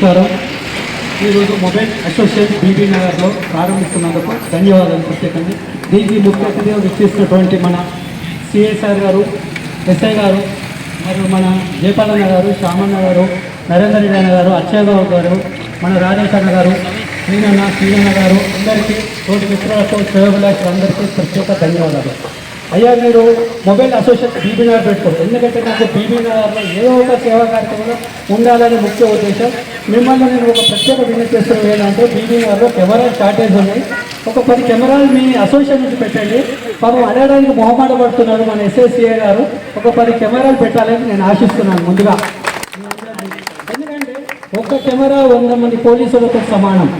నమస్కారం. ఈరోజు mobile association BB నగర్లో ప్రారంభిస్తున్నందుకు ధన్యవాదాలు ప్రత్యేకంగా. దీనికి ముఖ్య అతిథిగా విచ్చేసినటువంటి మన సిఎస్ఆర్ గారు ఎస్ఐ గారు మరియు మన జయపాలన్న గారు శ్యామన్న గారు నరేందర్ రెడ్డి గారు అక్షయ్ బాబు గారు మన రాజేష్ అన్న గారు శ్రీనన్న శ్రీనన్న గారు అందరికీ తోటి మిత్రులతో శ్రేయోభిలాషులు అందరికీ ప్రత్యేక ధన్యవాదాలు. అయ్యా మీరు మొబైల్ అసోసియేషన్ బీబీనార్ పెట్టుకోరు ఎందుకంటే నాకు బీబీనార్లో ఏదో ఒక సేవా కార్యక్రమంలో ఉండాలని ముఖ్య ఉద్దేశం. మిమ్మల్ని నేను ఒక ప్రత్యేక విజ్ఞప్తి చేస్తున్నాను ఏంటంటే బీబీనార్లో కెమెరా షార్టేజ్ ఉన్నాయి. ఒక పది కెమెరాలు మీ అసోసియేషన్ నుంచి పెట్టండి. పాపం అడగడానికి మొహమాట పడుతున్నారు మన ఎస్ఎస్సీఏ గారు. ఒక పది కెమెరాలు పెట్టాలని నేను ఆశిస్తున్నాను ముందుగా. ఎందుకంటే ఒక్క కెమెరా వంద మంది పోలీసులతో సమానం.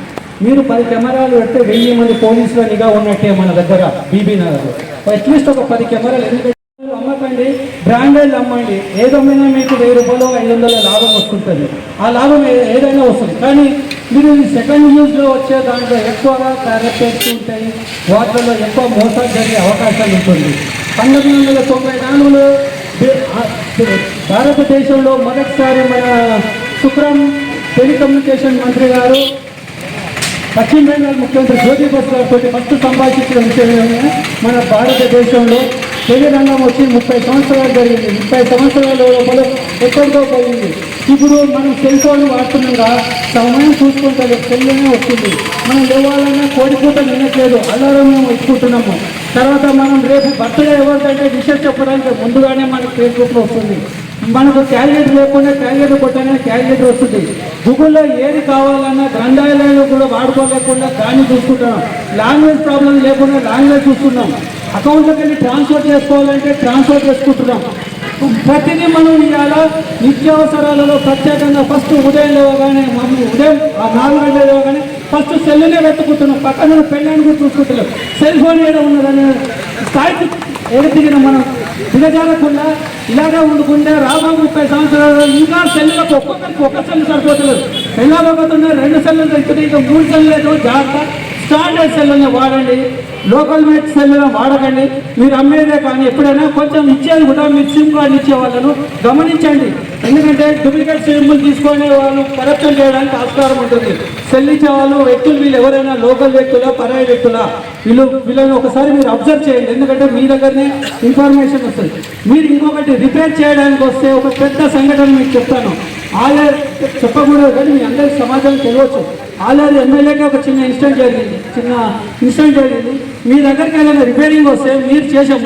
మీరు పది కెమెరాలు పెడితే వెయ్యి మంది పోలీసుల నిఘా ఉన్నట్టే మన దగ్గర బీబీ నగర్. అట్లీస్ట్ ఒక పది కెమెరాలు ఎందుకంటే అమ్మకండి బ్రాండెడ్ అమ్మండి. ఏదమ్మినా మీకు వెయ్యి రూపాయలు ఐదు వందల లాభం వస్తుంటుంది. ఆ లాభం ఏదైనా వస్తుంది. కానీ మీరు ఈ సెకండ్ యూజ్లో వచ్చే దాంట్లో ఎక్కువగా క్యారెక్టర్స్ ఉంటాయి. వాటిల్లో ఎక్కువ మోసాలు జరిగే అవకాశాలు ఉంటుంది. పంతొమ్మిది వందల తొంభై నాలుగులో భారతదేశంలో మొదటిసారి మన సుక్రం టెలికమ్యూనికేషన్ మంత్రి గారు పశ్చిమ బెంగాల్ ముఖ్యమంత్రి జ్యోతి బస్ గారితో ఫస్ట్ సంభాషించిన విషయంలోనే మన భారతదేశంలో టెలి రంగం వచ్చి ముప్పై సంవత్సరాలు జరిగింది. ముప్పై సంవత్సరాల లోపల ఎక్కడికో పోయింది. ఇప్పుడు మనం సెల్ ఫోన్ సమయం చూసుకుంటే సెల్లోనే వస్తుంది. మనం లేవాలన్నా కోడిపూట వినట్లేదు అలారం మేము ఇచ్చుకుంటున్నాము. తర్వాత మనం రేపు బర్త్డే ఎవరికంటే విషయం చెప్పడానికి ముందుగానే మనకు ఫేస్బుక్లో వస్తుంది. మనకు క్యాలిక్యులేటర్ లేకుండా క్యాలిక్యులేటర్ కొట్టగానే క్యాలిక్యులేటర్ వస్తుంది. గూగుల్లో ఏది కావాలన్నా గ్రంథాలయాలు కూడా వాడుకోలేకుండా దాన్ని చూసుకుంటున్నాం. లాంగ్వేజ్ ప్రాబ్లం లేకుండా లాంగ్వేజ్ చూస్తున్నాం అకౌంట్లోకి వెళ్ళి ట్రాన్స్ఫర్ చేసుకోవాలంటే ట్రాన్స్ఫర్ చేసుకుంటున్నాం. ప్రతిదీ మనం ఇవాళ నిత్యావసరాలలో ప్రత్యేకంగా ఫస్ట్ ఉదయం లేవగానే మనం ఉదయం ఆ నాలుగు గంటలు లేవగానే ఫస్ట్ సెల్లునే వెతుకుంటున్నాం పక్కన పెళ్ళని కూడా చూసుకుంటున్నాం సెల్ ఫోన్ ఏదో ఉన్నదని స్థాయికి ఎదిగిన మనం దిగజారకుండా ఇలాగే ఉండకుండా రాబో ముప్పై సంవత్సరాలు ఇంకా సెల్లులకు ఒక్కొక్కరికి ఒక్క సెల్లు సరిపోతలేదు. పెళ్ళబోతున్నా రెండు సెల్లు సరిపోతే ఇంకా మూడు సెల్లు లేదు. జాగ్రత్త. స్టాండర్డ్ సెల్లుని వాడండి లోకల్ మేట్ సెల్లులను వాడకండి. మీరు అమ్మేదే కానీ ఎప్పుడైనా కొంచెం ఇచ్చేది కూడా మీరు సిమ్ కార్డు ఇచ్చే వాళ్ళను గమనించండి. ఎందుకంటే డూప్లికేట్ సిమ్లు తీసుకునే వాళ్ళు కరప్షన్ చేయడానికి ఆస్కారం ఉంటుంది. సెల్ ఇచ్చే వాళ్ళు వ్యక్తులు వీళ్ళు ఎవరైనా లోకల్ వ్యక్తులా పరాయి వ్యక్తులా వీళ్ళు వీళ్ళని ఒకసారి మీరు అబ్జర్వ్ చేయండి. ఎందుకంటే మీ దగ్గరనే ఇన్ఫర్మేషన్ వస్తుంది. మీరు ఇంకొకటి రిపేర్ చేయడానికి వస్తే ఒక పెద్ద సంఘటన మీకు చెప్తాను. ఆల్రెడీ చెప్పకూడదు కానీ మీ అందరికి సమాచారం తెలియవచ్చు. ఆల్రెడీ ఎమ్మెల్యేకి ఒక చిన్న ఇన్సిడెంట్ జరిగింది. చిన్న ఇన్సిడెంట్ జరిగింది. మీ దగ్గరికి ఏదైనా రిపేరింగ్ వస్తే మీరు చేసే